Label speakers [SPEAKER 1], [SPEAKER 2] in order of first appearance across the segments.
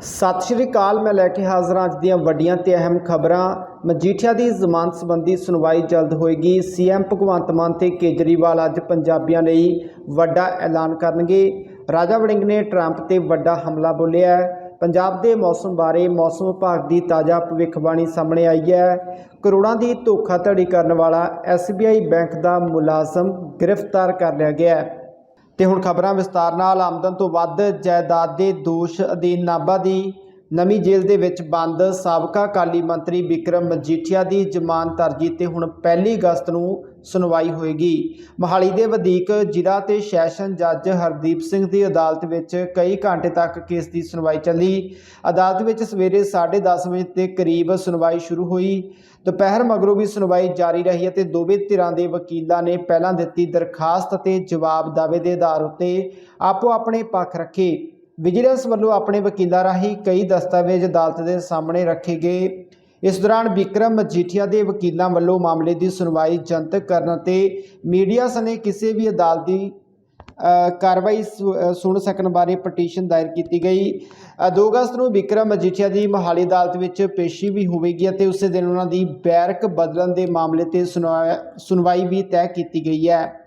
[SPEAKER 1] ਸਤਿ ਸ਼੍ਰੀ ਅਕਾਲ, ਮੈਂ ਲੈ ਕੇ ਹਾਜ਼ਰ ਹਾਂ ਅੱਜ ਦੀਆਂ ਵੱਡੀਆਂ ਤੇ ਅਹਿਮ ਖਬਰਾਂ। ਮਜੀਠੀਆ ਦੀ ਜ਼ਮਾਨਤ ਸੰਬੰਧੀ ਸੁਣਵਾਈ ਜਲਦ ਹੋਏਗੀ। ਸੀਐਮ ਭਗਵੰਤ ਮਾਨ ਤੇ ਕੇਜਰੀਵਾਲ ਅੱਜ ਪੰਜਾਬੀਆਂ ਲਈ ਵੱਡਾ ਐਲਾਨ ਕਰਨਗੇ। ਰਾਜਾ ਵੜਿੰਗ ਨੇ ਟਰੰਪ ਤੇ ਵੱਡਾ ਹਮਲਾ ਬੋਲਿਆ ਪੰਜਾਬ ਦੇ ਮੌਸਮ ਬਾਰੇ ਮੌਸਮ ਵਿਭਾਗ ਦੀ ਤਾਜ਼ਾ ਭਵਿੱਖਬਾਣੀ ਸਾਹਮਣੇ ਆਈ ਹੈ। ਕਰੋੜਾਂ ਦੀ ਧੋਖਾਧੜੀ ਕਰਨ ਵਾਲਾ SBI ਬੈਂਕ ਦਾ ਮੁਲਾਜ਼ਮ ਗ੍ਰਿਫਤਾਰ ਕਰ ਲਿਆ ਗਿਆ ਹੈ। ਤੇ ਹੁਣ ਖਬਰਾਂ ਵਿਸਤਾਰ ਨਾਲ। ਆਮਦਨ ਤੋਂ ਵੱਧ ਜਾਇਦਾਦ ਦੇ ਦੋਸ਼ ਅਧੀਨ ਨਾਭਾ ਦੀ ਨਵੀਂ ਜੇਲ੍ਹ ਦੇ ਵਿੱਚ ਬੰਦ ਸਾਬਕਾ ਕਾਲੀ ਮੰਤਰੀ ਵਿਕਰਮ ਮਜੀਠੀਆ ਦੀ ਜ਼ਮਾਨਤ ਅਰਜੀ ਤੇ ਹੁਣ ਪਹਿਲੀ ਅਗਸਤ ਨੂੰ ਸੁਣਵਾਈ ਹੋਏਗੀ। ਮੋਹਾਲੀ ਦੇ ਵਧੀਕ ਜ਼ਿਲ੍ਹਾ ਤੇ ਸੈਸ਼ਨ ਜੱਜ ਹਰਦੀਪ ਸਿੰਘ ਦੀ ਅਦਾਲਤ ਵਿੱਚ ਕਈ ਘੰਟੇ ਤੱਕ ਕੇਸ ਦੀ ਸੁਣਵਾਈ ਚੱਲੀ। ਅਦਾਲਤ ਵਿੱਚ ਸਵੇਰੇ 10:30 ਵਜੇ ਦੇ ਕਰੀਬ ਸੁਣਵਾਈ ਸ਼ੁਰੂ ਹੋਈ। ਦੁਪਹਿਰ ਮਗਰੋਂ ਵੀ ਸੁਣਵਾਈ ਜਾਰੀ ਰਹੀ ਅਤੇ ਦੋਵੇਂ ਧਿਰਾਂ ਦੇ ਵਕੀਲਾਂ ਨੇ ਪਹਿਲਾਂ ਦਿੱਤੀ ਦਰਖਾਸਤ ਅਤੇ ਜਵਾਬ ਦਾਅਵੇ ਦੇ ਆਧਾਰ ਉੱਤੇ ਆਪੋ ਆਪਣੇ ਪੱਖ ਰੱਖੇ। ਵਿਜੀਲੈਂਸ ਵੱਲੋਂ ਆਪਣੇ ਵਕੀਲਾਂ ਰਾਹੀਂ ਕਈ ਦਸਤਾਵੇਜ਼ ਅਦਾਲਤ ਦੇ ਸਾਹਮਣੇ ਰੱਖੇ ਗਏ। ਇਸ ਦੌਰਾਨ ਵਿਕਰਮ ਮਜੀਠੀਆ ਦੇ ਵਕੀਲਾਂ ਵੱਲੋਂ ਮਾਮਲੇ ਦੀ ਸੁਣਵਾਈ ਜਨਤਕ ਕਰਨ ਅਤੇ ਮੀਡੀਆ ਸਣੇ ਕਿਸੇ ਵੀ ਅਦਾਲਤੀ ਅ, ਕਾਰਵਾਈ ਸੁ- ਸੁਣ ਸਕਣ ਬਾਰੇ ਪਟੀਸ਼ਨ ਦਾਇਰ ਕੀਤੀ ਗਈ। ਅ, 2 ਅਗਸਤ ਨੂੰ ਵਿਕਰਮ ਮਜੀਠੀਆ ਦੀ ਮੋਹਾਲੀ ਅਦਾਲਤ ਵਿੱਚ ਪੇਸ਼ੀ ਵੀ ਹੋਵੇਗੀ ਅਤੇ ਉਸੇ ਦਿਨ ਉਹਨਾਂ ਦੀ ਬੈਰਕ ਬਦਲਣ ਦੇ ਮਾਮਲੇ ਤੇ ਸੁਣਵਾ- ਸੁਣਵਾਈ ਵੀ ਤੈਅ ਕੀਤੀ ਗਈ ਹੈ।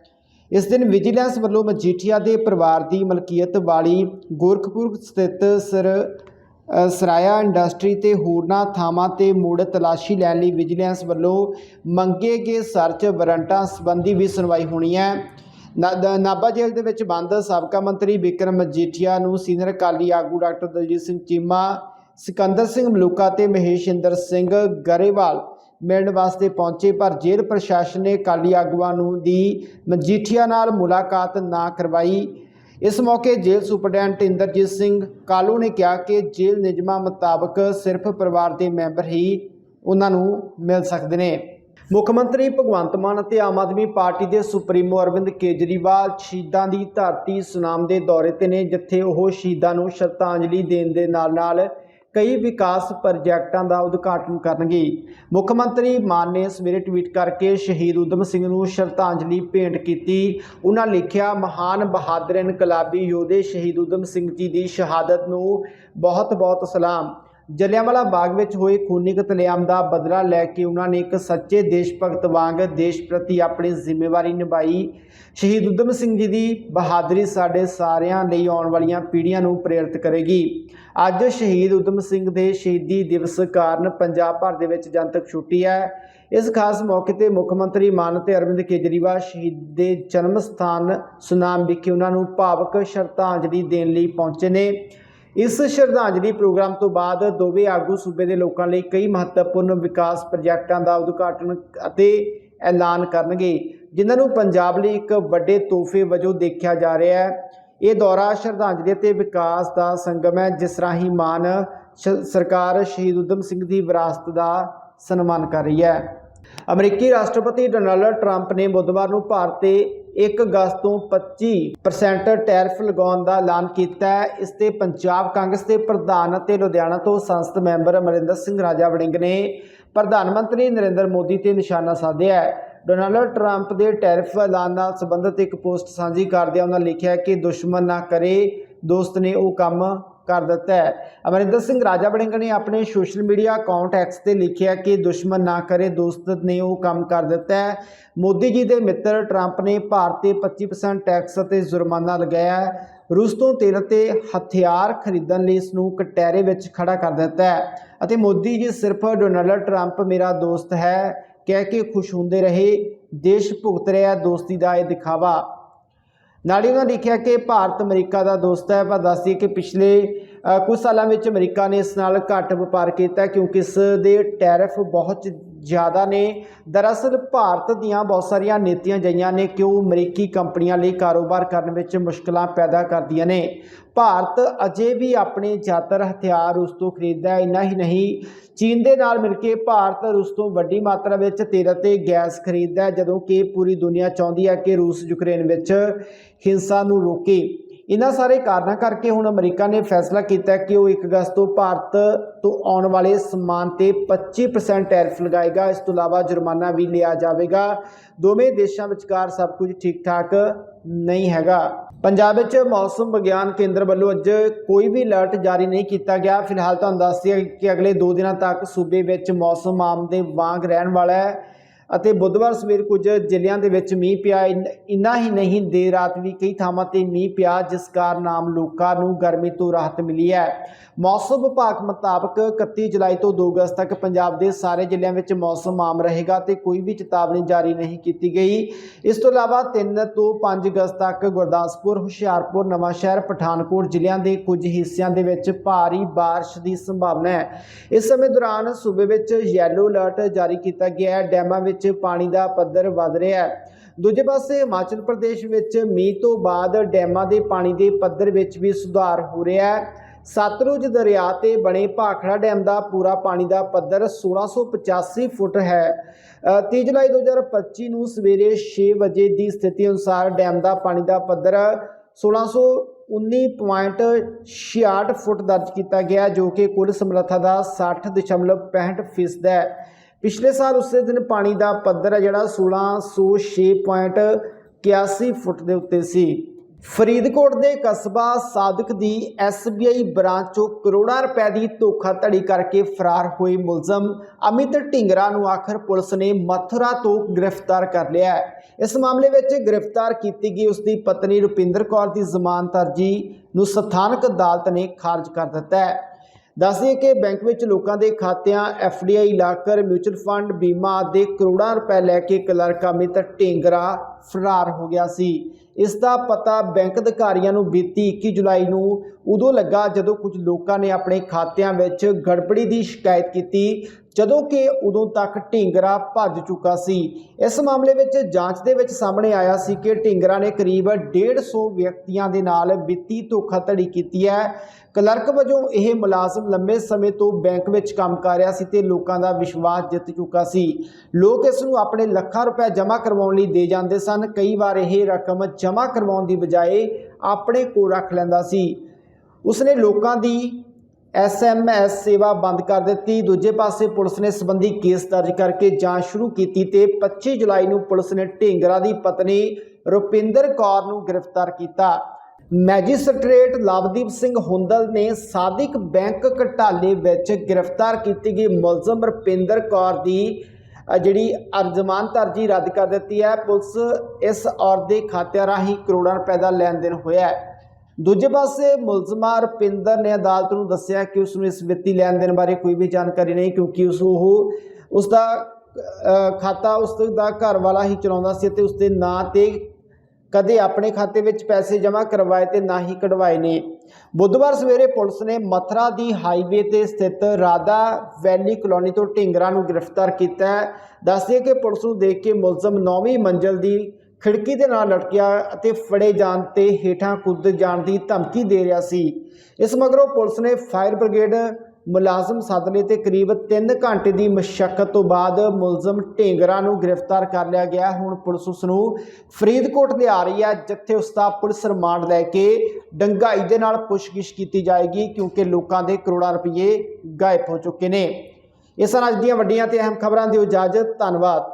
[SPEAKER 1] ਇਸ ਦਿਨ ਵਿਜੀਲੈਂਸ ਵੱਲੋਂ ਮਜੀਠੀਆ ਦੇ ਪਰਿਵਾਰ ਦੀ ਮਲਕੀਅਤ ਵਾਲੀ ਗੋਰਖਪੁਰ ਸਥਿਤ ਸਰ ਸਰਾਇਆ ਇੰਡਸਟਰੀ ਤੇ ਹੋਰਨਾਂ ਥਾਵਾਂ ਤੇ ਮੁੜ ਤਲਾਸ਼ੀ ਲੈਣ ਲਈ ਵਿਜੀਲੈਂਸ ਵੱਲੋਂ ਮੰਗੇ ਗਏ ਸਰਚ ਵਾਰੰਟਾਂ ਸੰਬੰਧੀ ਵੀ ਸੁਣਵਾਈ ਹੋਣੀ ਹੈ। ਨਾ- ਨਾਭਾ ਜੇਲ੍ਹ ਦੇ ਵਿੱਚ ਬੰਦ ਸਾਬਕਾ ਮੰਤਰੀ ਵਿਕਰਮ ਮਜੀਠੀਆ ਨੂੰ ਸੀਨੀਅਰ ਅਕਾਲੀ ਆਗੂ ਡਾਕਟਰ ਦਲਜੀਤ ਸਿੰਘ ਚੀਮਾ, ਸਿਕੰਦਰ ਸਿੰਘ ਮਲੂਕਾ ਤੇ ਮਹੇਸ਼ਿੰਦਰ ਸਿੰਘ ਗਰੇਵਾਲ ਮਿਲਣ ਵਾਸਤੇ ਪਹੁੰਚੇ, ਪਰ ਜੇਲ੍ਹ ਪ੍ਰਸ਼ਾਸਨ ਨੇ ਅਕਾਲੀ ਆਗੂਆਂ ਨੂੰ ਦੀ ਮਜੀਠੀਆ ਨਾਲ ਮੁਲਾਕਾਤ ਨਾ ਕਰਵਾਈ। ਇਸ ਮੌਕੇ ਜੇਲ੍ਹ ਸੁਪਰਡੈਂਟ ਇੰਦਰਜੀਤ ਸਿੰਘ ਕਾਲੂ ਨੇ ਕਿਹਾ ਕਿ ਜੇਲ੍ਹ ਨਿਯਮਾਂ ਮੁਤਾਬਕ ਸਿਰਫ ਪਰਿਵਾਰ ਦੇ ਮੈਂਬਰ ਹੀ ਉਹਨਾਂ ਨੂੰ ਮਿਲ ਸਕਦੇ ਨੇ। ਮੁੱਖ ਮੰਤਰੀ ਭਗਵੰਤ ਮਾਨ ਅਤੇ ਆਮ ਆਦਮੀ ਪਾਰਟੀ ਦੇ ਸੁਪਰੀਮੋ ਅਰਵਿੰਦ ਕੇਜਰੀਵਾਲ ਸ਼ਹੀਦਾਂ ਦੀ ਧਰਤੀ ਸੁਨਾਮ ਦੇ ਦੌਰੇ ਤੇ ਨੇ, ਜਿੱਥੇ ਉਹ ਸ਼ਹੀਦਾਂ ਨੂੰ ਸ਼ਰਧਾਂਜਲੀ ਦੇਣ ਦੇ ਨਾਲ-ਨਾਲ ਕਈ ਵਿਕਾਸ ਪ੍ਰੋਜੈਕਟਾਂ ਦਾ ਉਦਘਾਟਨ ਕਰਨਗੇ। ਮੁੱਖ ਮੰਤਰੀ ਮਾਨ ਨੇ ਸਵੇਰੇ ਟਵੀਟ ਕਰਕੇ ਸ਼ਹੀਦ ਉਦਮ ਸਿੰਘ ਨੂੰ ਸ਼ਰਧਾਂਜਲੀ ਭੇਂਟ ਕੀਤੀ। ਉਹਨਾਂ ਲਿਖਿਆ, ਮਹਾਨ ਬਹਾਦਰ ਇਨਕਲਾਬੀ ਯੋਧੇ ਸ਼ਹੀਦ ਉਦਮ ਸਿੰਘ ਜੀ ਦੀ ਸ਼ਹਾਦਤ ਨੂੰ ਬਹੁਤ-ਬਹੁਤ ਸਲਾਮ। ਜਲਿਆਂਵਾਲਾ ਬਾਗ ਵਿੱਚ ਹੋਏ ਖੂਨੀ ਕਤਲੇਆਮ ਦਾ ਬਦਲਾ ਲੈ ਕੇ ਉਹਨਾਂ ਨੇ ਇੱਕ ਸੱਚੇ ਦੇਸ਼ ਭਗਤ ਵਾਂਗ ਦੇਸ਼ ਪ੍ਰਤੀ ਆਪਣੀ ਜ਼ਿੰਮੇਵਾਰੀ ਨਿਭਾਈ। ਸ਼ਹੀਦ ਉਦਮ ਸਿੰਘ ਜੀ ਦੀ ਬਹਾਦਰੀ ਸਾਡੇ ਸਾਰਿਆਂ ਲਈ ਆਉਣ ਵਾਲੀਆਂ ਪੀੜ੍ਹੀਆਂ ਨੂੰ ਪ੍ਰੇਰਿਤ ਕਰੇਗੀ। ਅੱਜ ਸ਼ਹੀਦ ਉਦਮ ਸਿੰਘ ਦੇ ਸ਼ਹੀਦੀ ਦਿਵਸ ਕਾਰਨ ਪੰਜਾਬ ਭਰ ਦੇ ਵਿੱਚ ਜਨਤਕ ਛੁੱਟੀ ਹੈ। ਇਸ ਖਾਸ ਮੌਕੇ ਤੇ ਮੁੱਖ ਮੰਤਰੀ ਮਾਨ ਤੇ ਅਰਵਿੰਦ ਕੇਜਰੀਵਾਲ ਸ਼ਹੀਦ ਦੇ ਜਨਮ ਸਥਾਨ ਸੁਨਾਮ ਵਿਖੇ ਉਹਨਾਂ ਨੂੰ ਭਾਵਕ ਸ਼ਰਧਾਂਜਲੀ ਦੇਣ ਲਈ ਪਹੁੰਚੇ ਨੇ। ਇਸ ਸ਼ਰਧਾਂਜਲੀ ਪ੍ਰੋਗਰਾਮ ਤੋਂ ਬਾਅਦ ਦੋਵੇਂ ਆਗੂ ਸੂਬੇ ਦੇ ਲੋਕਾਂ ਲਈ ਕਈ ਮਹੱਤਵਪੂਰਨ ਵਿਕਾਸ ਪ੍ਰੋਜੈਕਟਾਂ ਦਾ ਉਦਘਾਟਨ ਅਤੇ ਐਲਾਨ ਕਰਨਗੇ, ਜਿਨ੍ਹਾਂ ਨੂੰ ਪੰਜਾਬ ਲਈ ਇੱਕ ਵੱਡੇ ਤੋਹਫੇ ਵਜੋਂ ਦੇਖਿਆ ਜਾ ਰਿਹਾ ਹੈ। ਇਹ ਦੌਰਾ ਸ਼ਰਧਾਂਜਲੀ ਅਤੇ ਵਿਕਾਸ ਦਾ ਸੰਗਮ ਹੈ, ਜਿਸ ਰਾਹੀਂ ਮਾਨ ਸ਼- ਸਰਕਾਰ ਸ਼ਹੀਦ ਉਦਮ ਸਿੰਘ ਦੀ ਵਿਰਾਸਤ ਦਾ ਸਨਮਾਨ ਕਰ ਰਹੀ ਹੈ। ਅਮਰੀਕੀ ਰਾਸ਼ਟਰਪਤੀ ਡੋਨਾਲਡ ਟਰੰਪ ਨੇ ਬੁੱਧਵਾਰ ਨੂੰ ਭਾਰਤ ਤੇ 1 ਅਗਸਤ ਤੋਂ 25% ਟੈਰਿਫ ਲਗਾਉਣ ਦਾ ਐਲਾਨ ਕੀਤਾ ਹੈ। ਇਸ ਤੇ ਪੰਜਾਬ ਕਾਂਗਰਸ ਦੇ ਪ੍ਰਧਾਨ ਅਤੇ ਲੁਧਿਆਣਾ ਤੋਂ ਸੰਸਦ ਮੈਂਬਰ ਅਮਰਿੰਦਰ ਸਿੰਘ ਰਾਜਾ ਵੜਿੰਗ ਨੇ ਪ੍ਰਧਾਨ ਮੰਤਰੀ ਨਰਿੰਦਰ ਮੋਦੀ ਤੇ ਨਿਸ਼ਾਨਾ ਸਾਧਿਆ ਹੈ। ਡੋਨਾਲਡ ਟਰੰਪ ਦੇ ਟੈਰਿਫ ਐਲਾਨ ਨਾਲ ਸੰਬੰਧਿਤ ਇੱਕ ਪੋਸਟ ਸਾਂਝੀ ਕਰਦਿਆਂ ਉਹਨਾਂ ਲਿਖਿਆ ਕਿ ਦੁਸ਼ਮਣ ਨਾ ਕਰੇ, ਦੋਸਤ ਨੇ ਉਹ ਕੰਮ ਕਰ ਦਿੱਤਾ ਹੈ। ਅਮਰਿੰਦਰ ਸਿੰਘ ਰਾਜਾ ਬੜਿੰਗ ਨੇ ਆਪਣੇ ਸੋਸ਼ਲ ਮੀਡੀਆ ਅਕਾਊਂਟ ਐਕਸ ਤੇ ਲਿਖਿਆ ਕਿ ਦੁਸ਼ਮਣ ਨਾ ਕਰੇ, ਦੋਸਤ ਨੇ ਉਹ ਕੰਮ ਕਰ ਦਿੱਤਾ ਹੈ। ਮੋਦੀ ਜੀ ਦੇ ਮਿੱਤਰ ਟਰੰਪ ਨੇ ਭਾਰਤ ਤੇ 25% ਟੈਕਸ ਅਤੇ ਜੁਰਮਾਨਾ ਲਗਾਇਆ ਹੈ। ਰੂਸ ਤੋਂ ਤੇਲ ਅਤੇ ਹਥਿਆਰ ਖਰੀਦਣ ਲਈ ਇਸ ਨੂੰ ਕਟਹਿਰੇ ਵਿੱਚ ਖੜਾ ਕਰ ਦਿੱਤਾ ਹੈ ਅਤੇ ਮੋਦੀ ਜੀ ਸਿਰਫ ਡੋਨਾਲਡ ਟਰੰਪ ਮੇਰਾ ਦੋਸਤ ਹੈ। ਕਹਿ ਕੇ ਖੁਸ਼ ਹੁੰਦੇ ਰਹੇ। ਦੇਸ਼ ਭੁਗਤ ਰਿਹਾ ਦੋਸਤੀ ਦਾ ਇਹ ਦਿਖਾਵਾ। ਨਾਲ ਹੀ ਉਹਨਾਂ ਲਿਖਿਆ ਕਿ ਭਾਰਤ ਅਮਰੀਕਾ ਦਾ ਦੋਸਤ ਹੈ ਪਰ ਦੱਸਦੀ ਕਿ ਪਿਛਲੇ ਕੁਝ ਸਾਲਾਂ ਵਿੱਚ ਅਮਰੀਕਾ ਨੇ ਇਸ ਨਾਲ ਘੱਟ ਵਪਾਰ ਕੀਤਾ ਕਿਉਂਕਿ ਇਸ ਦੇ ਟੈਰਿਫ ਬਹੁਤ ਜ਼ਿਆਦਾ ਨੇ। ਦਰਅਸਲ ਭਾਰਤ ਦੀਆਂ ਬਹੁਤ ਸਾਰੀਆਂ ਨੀਤੀਆਂ ਜਈਆਂ ਨੇ ਕਿ ਉਹ ਅਮਰੀਕੀ ਕੰਪਨੀਆਂ ਲਈ ਕਾਰੋਬਾਰ ਕਰਨ ਵਿੱਚ ਮੁਸ਼ਕਲਾਂ ਪੈਦਾ ਕਰਦੀਆਂ ਨੇ। ਭਾਰਤ ਅਜੇ ਵੀ ਆਪਣੇ ਜ਼ਿਆਦਾਤਰ ਹਥਿਆਰ ਉਸ ਤੋਂ ਖਰੀਦਦਾ ਹੈ, ਇੰਨਾ ਹੀ ਨਹੀਂ। ਚੀਨ ਦੇ ਨਾਲ ਮਿਲ ਕੇ ਭਾਰਤ ਰੂਸ ਤੋਂ ਵੱਡੀ ਮਾਤਰਾ ਵਿੱਚ ਤੇਲ ਅਤੇ ਗੈਸ ਖਰੀਦਦਾ ਹੈ, ਜਦੋਂ ਕਿ ਪੂਰੀ ਦੁਨੀਆ ਚਾਹੁੰਦੀ ਹੈ ਕਿ ਰੂਸ ਯੂਕਰੇਨ ਵਿੱਚ ਹਿੰਸਾ ਨੂੰ ਰੋਕੇ। ਇਹਨਾਂ ਸਾਰੇ ਕਾਰਨਾਂ ਕਰਕੇ ਹੁਣ ਅਮਰੀਕਾ ਨੇ ਫੈਸਲਾ ਕੀਤਾ ਕਿ ਉਹ 1 ਅਗਸਤ ਤੋਂ ਭਾਰਤ ਤੋਂ ਆਉਣ ਵਾਲੇ ਸਮਾਨ ਤੇ 25% ਟੈਰਿਫ ਲਗਾਏਗਾ। ਇਸ ਤੋਂ ਇਲਾਵਾ ਜੁਰਮਾਨਾ ਵੀ ਲਿਆ ਜਾਵੇਗਾ। ਦੋਵੇਂ ਦੇਸ਼ਾਂ ਵਿਚਕਾਰ ਸਭ ਕੁਝ ਠੀਕ ਠਾਕ ਨਹੀਂ ਹੈਗਾ। ਪੰਜਾਬ ਵਿੱਚ ਮੌਸਮ ਵਿਗਿਆਨ ਕੇਂਦਰ ਵੱਲੋਂ ਅੱਜ ਕੋਈ ਵੀ ਅਲਰਟ ਜਾਰੀ ਨਹੀਂ ਕੀਤਾ ਗਿਆ। ਫਿਲਹਾਲ ਤੁਹਾਨੂੰ ਦੱਸ ਦਈਏ ਕਿ ਅਗਲੇ 2 ਦਿਨਾਂ ਤੱਕ ਸੂਬੇ ਵਿੱਚ ਮੌਸਮ ਆਮ ਦੇ ਵਾਂਗ ਰਹਿਣ ਵਾਲਾ ਹੈ। ਅਤੇ ਬੁੱਧਵਾਰ ਸਵੇਰ ਕੁਝ ਜ਼ਿਲ੍ਹਿਆਂ ਦੇ ਵਿੱਚ ਮੀਂਹ ਪਿਆ ਇੰਨ- ਇੰਨਾ ਹੀ ਨਹੀਂ ਦੇਰ ਰਾਤ ਵੀ ਕਈ ਥਾਵਾਂ ਤੇ ਮੀਂਹ ਪਿਆ ਜਿਸ ਕਾਰਨ ਆਮ ਲੋਕਾਂ ਨੂੰ ਗਰਮੀ ਤੋਂ ਰਾਹਤ ਮਿਲੀ ਹੈ ਮੌਸਮ ਵਿਭਾਗ ਮੁਤਾਬਕ 31 ਜੁਲਾਈ ਤੋਂ 2 ਅਗਸਤ ਤੱਕ ਪੰਜਾਬ ਦੇ ਸਾਰੇ ਜ਼ਿਲ੍ਹਿਆਂ ਵਿੱਚ ਮੌਸਮ ਆਮ ਰਹੇਗਾ ਤੇ ਕੋਈ ਵੀ ਚੇਤਾਵਨੀ ਜਾਰੀ ਨਹੀਂ ਕੀਤੀ ਗਈ ਇਸ ਤੋਂ ਇਲਾਵਾ 3 ਤੋਂ 5 ਅਗਸਤ ਤੱਕ ਗੁਰਦਾਸਪੁਰ ਹੁਸ਼ਿਆਰਪੁਰ ਨਵਾਂਸ਼ਹਿਰ ਪਠਾਨਕੋਟ ਜ਼ਿਲ੍ਹਿਆਂ ਦੇ ਕੁਝ ਹਿੱਸਿਆਂ ਦੇ ਵਿੱਚ ਭਾਰੀ بارش ਦੀ ਸੰਭਾਵਨਾ ਹੈ ਇਸ ਸਮੇਂ ਦੌਰਾਨ ਸੂਬੇ ਵਿੱਚ ਯੈਲੋ ਅਲਰਟ ਜਾਰੀ ਕੀਤਾ ਗਿਆ ਹੈ ਡੈਮਾਂ ਵਿੱਚ ਪਾਣੀ ਦਾ ਪੱਧਰ ਵਧ ਰਿਹਾ ਹੈ। ਦੂਜੇ ਪਾਸੇ ਹਿਮਾਚਲ ਪ੍ਰਦੇਸ਼ ਵਿੱਚ ਮੀਂਹ ਤੋਂ ਬਾਅਦ ਡੈਮਾਂ ਦੇ ਪਾਣੀ ਦੇ ਪੱਧਰ ਵਿੱਚ ਵੀ ਸੁਧਾਰ ਹੋ ਰਿਹਾ ਹੈ। ਸਤਲੁਜ ਦਰਿਆ ਤੇ ਬਣੇ ਭਾਖੜਾ ਡੈਮ ਦਾ ਪੂਰਾ ਪਾਣੀ ਦਾ ਪੱਧਰ 1685 ਫੁੱਟ ਹੈ। ਅ, 30 ਜੁਲਾਈ 2025 ਨੂੰ ਸਵੇਰੇ 6 ਵਜੇ ਦੀ ਸਥਿਤੀ ਅਨੁਸਾਰ ਡੈਮ ਦਾ ਪਾਣੀ ਦਾ ਪੱਧਰ 1619.66 ਫੁੱਟ ਦਰਜ ਕੀਤਾ ਗਿਆ ਜੋ ਕਿ ਕੁੱਲ ਸਮਰੱਥਾ ਦਾ 60.65% ਫੀਸਦ ਹੈ। ਪਿਛਲੇ ਸਾਲ ਉਸੇ ਦਿਨ ਪਾਣੀ ਦਾ ਪੱਧਰ ਹੈ ਜਿਹੜਾ 1606.81 ਫੁੱਟ ਦੇ ਉੱਤੇ ਸੀ। ਫਰੀਦਕੋਟ ਦੇ ਕਸਬਾ ਸਾਦਕ ਦੀ SBI ਬ੍ਰਾਂਚ ਚੋਂ ਕਰੋੜਾਂ ਰੁਪਏ ਦੀ ਧੋਖਾਧੜੀ ਕਰਕੇ ਫਰਾਰ ਹੋਏ ਮੁਲਜ਼ਮ। ਅਮਿਤ ਢਿੰਗਰਾ ਨੂੰ ਆਖਰ ਪੁਲਿਸ ਨੇ ਮਥੁਰਾ ਤੋਂ ਗ੍ਰਿਫਤਾਰ ਕਰ ਲਿਆ ਹੈ। ਇਸ ਮਾਮਲੇ ਵਿੱਚ ਗ੍ਰਿਫਤਾਰ ਕੀਤੀ ਗਈ ਉਸ ਦੀ ਪਤਨੀ ਰੁਪਿੰਦਰ ਕੌਰ ਦੀ ਜ਼ਮਾਨਤ ਅਰਜੀ ਨੂੰ ਸਥਾਨਕ ਅਦਾਲਤ ਨੇ ਖਾਰਜ ਕਰ ਦਿੱਤਾ ਹੈ। ਦੱਸਦੇ ਕਿ ਬੈਂਕ ਵਿੱਚ ਲੋਕਾਂ ਦੇ ਖਾਤਿਆਂ, ਐਫਡੀਆਈ, ਲਾਕਰ ਮਿਊਚੁਅਲ ਫੰਡ, ਬੀਮਾ ਆਦਿ ਕਰੋੜਾਂ ਰੁਪਏ ਲੈ ਕੇ ਕਲਰਕ ਅਮਿਤ ਢੇਂਗਰਾ ਫਰਾਰ ਹੋ ਗਿਆ ਸੀ। ਇਸ ਦਾ ਪਤਾ ਬੈਂਕ ਅਧਿਕਾਰੀਆਂ ਨੂੰ ਬੀਤੀ 21 ਜੁਲਾਈ ਨੂੰ ਉਦੋਂ ਲੱਗਾ ਜਦੋਂ ਕੁਝ ਲੋਕਾਂ ਨੇ ਆਪਣੇ ਖਾਤਿਆਂ ਵਿੱਚ ਗੜਬੜੀ ਦੀ ਸ਼ਿਕਾਇਤ ਕੀਤੀ ਜਦੋਂ ਕਿ ਉਦੋਂ ਤੱਕ ਢਿੰਗਰਾ ਭੱਜ ਚੁੱਕਾ ਸੀ। ਇਸ ਮਾਮਲੇ ਵਿੱਚ ਜਾਂਚ ਦੇ ਵਿੱਚ ਸਾਹਮਣੇ ਆਇਆ ਸੀ ਕਿ ਢਿੰਗਰਾ ਨੇ ਕਰੀਬ 150 ਵਿਅਕਤੀਆਂ ਦੇ ਨਾਲ ਵਿੱਤੀ ਧੋਖਾਧੜੀ ਕੀਤੀ ਹੈ। ਕਲਰਕ ਵਜੋਂ ਇਹ ਮੁਲਾਜ਼ਮ ਲੰਬੇ ਸਮੇਂ ਤੋਂ ਬੈਂਕ ਵਿੱਚ ਕੰਮ ਕਰ ਰਿਹਾ ਸੀ ਤੇ ਲੋਕਾਂ ਦਾ ਵਿਸ਼ਵਾਸ ਜਿੱਤ ਚੁੱਕਾ ਸੀ। ਲੋਕ ਇਸ ਨੂੰ ਆਪਣੇ ਲੱਖਾਂ ਰੁਪਏ ਜਮ੍ਹਾਂ ਕਰਵਾਉਣ ਲਈ ਦੇ ਜਾਂਦੇ ਸਨ। ਕਈ ਵਾਰ ਇਹ ਰਕਮ ਜਮ੍ਹਾਂ ਕਰਵਾਉਣ ਦੀ ਬਜਾਏ ਆਪਣੇ ਕੋਲ ਰੱਖ ਲੈਂਦਾ ਸੀ। ਉਸਨੇ ਲੋਕਾਂ ਦੀ ਐਸਐਮਐਸ ਸੇਵਾ ਬੰਦ ਕਰ ਦਿੱਤੀ। ਦੂਜੇ ਪਾਸੇ ਪੁਲਿਸ ਨੇ ਸਬੰਧੀ ਕੇਸ ਦਰਜ ਕਰਕੇ ਜਾਂਚ ਸ਼ੁਰੂ ਕੀਤੀ ਤੇ 25 ਜੁਲਾਈ ਨੂੰ ਪੁਲਿਸ ਨੇ ਢੇਂਗਰਾ ਦੀ ਪਤਨੀ ਰੁਪਿੰਦਰ ਕੌਰ ਨੂੰ ਗ੍ਰਿਫਤਾਰ ਕੀਤਾ। ਮੈਜਿਸਟ੍ਰੇਟ ਲਵਦੀਪ ਸਿੰਘ ਹੁੰਦਲ ਨੇ ਸਾਦਿਕ ਬੈਂਕ ਘਟਾਲੇ ਵਿੱਚ ਗ੍ਰਿਫਤਾਰ ਕੀਤੀ ਗਈ ਮੁਲਜ਼ਮ ਰੁਪਿੰਦਰ ਕੌਰ ਦੀ ਜਿਹੜੀ ਅਰਜ਼ਮਾਨਤ ਅਰਜੀ ਰੱਦ ਕਰ ਦਿੱਤੀ ਹੈ। ਪੁਲਿਸ ਇਸ ਔਰਤ ਦੇ ਖਾਤਿਆਂ ਰਾਹੀਂ ਕਰੋੜਾਂ ਰੁਪਏ ਦਾ ਲੈਣ ਦੇਣ ਹੋਇਆ ਹੈ। ਦੂਜੇ ਪਾਸੇ ਮੁਲਜ਼ਮਾ ਰੁਪਿੰਦਰ ਨੇ ਅਦਾਲਤ ਨੂੰ ਦੱਸਿਆ ਕਿ ਉਸ ਨੂੰ ਇਸ ਵਿੱਤੀ ਲੈਣ ਦੇਣ ਬਾਰੇ ਕੋਈ ਵੀ ਜਾਣਕਾਰੀ ਨਹੀਂ, ਕਿਉਂਕਿ ਉਸ ਉਹ ਉਸ ਦਾ ਖਾਤਾ ਉਸ ਦਾ ਘਰ ਵਾਲਾ ਹੀ ਚਲਾਉਂਦਾ ਸੀ ਤੇ ਉਸ ਦੇ ਨਾਂ ਤੇ ਕਦੇ ਆਪਣੇ ਖਾਤੇ ਵਿੱਚ ਪੈਸੇ ਜਮ੍ਹਾਂ ਕਰਵਾਏ ਤੇ ਨਾ ਹੀ ਕਢਵਾਏ ਨੇ। ਬੁੱਧਵਾਰ ਸਵੇਰੇ ਪੁਲਿਸ ਨੇ ਮਥਰਾ ਦੀ ਹਾਈਵੇ ਤੇ ਸਥਿਤ ਰਾਧਾ ਵੈਲੀ ਕਲੋਨੀ ਤੋਂ ਢਿੰਗਰਾ ਨੂੰ ਗ੍ਰਿਫਤਾਰ ਕੀਤਾ ਹੈ। ਦੱਸਦੇ ਕਿ ਪੁਲਿਸ ਨੂੰ ਦੇਖ ਕੇ ਮੁਲਜ਼ਮ 9ਵੀਂ ਮੰਜ਼ਲ ਦੀ ਖਿੜਕੀ ਦੇ ਨਾਲ ਲਟਕਿਆ ਅਤੇ ਫੜੇ ਜਾਣ ਤੇ ਹੇਠਾਂ ਕੁੱਦ ਜਾਣ ਦੀ ਧਮਕੀ ਦੇ ਰਿਹਾ ਸੀ। ਇਸ ਮਗਰੋਂ ਪੁਲਿਸ ਨੇ ਫਾਇਰ ਬ੍ਰਿਗੇਡ ਮੁਲਾਜ਼ਮ ਸੱਦ ਲਏ ਤੇ ਕਰੀਬ 3 ਘੰਟੇ ਦੀ ਮਸ਼ੱਕਤ ਤੋਂ ਬਾਅਦ ਮੁਲਜ਼ਮ ਢੇਂਗਰਾ ਨੂੰ ਗ੍ਰਿਫਤਾਰ ਕਰ ਲਿਆ ਗਿਆ। ਹੁਣ ਪੁਲਿਸ ਉਸ ਨੂੰ ਫਰੀਦਕੋਟ ਲਿਆ ਰਹੀ ਹੈ, ਜਿੱਥੇ ਉਸ ਦਾ ਪੁਲਿਸ ਰਿਮਾਂਡ ਲੈ ਕੇ ਡੰਗਾਈ ਦੇ ਨਾਲ ਪੁੱਛਗਿੱਛ ਕੀਤੀ ਜਾਏਗੀ, ਕਿਉਂਕਿ ਲੋਕਾਂ ਦੇ ਕਰੋੜਾਂ ਰੁਪਏ ਗਾਇਬ ਹੋ ਚੁੱਕੇ ਨੇ। ਇਸ ਸਨ ਅੱਜ ਦੀਆਂ ਵੱਡੀਆਂ ਤੇ ਅਹਿਮ ਖਬਰਾਂ ਦੀ ਇਜਾਜ਼ਤ, ਧੰਨਵਾਦ।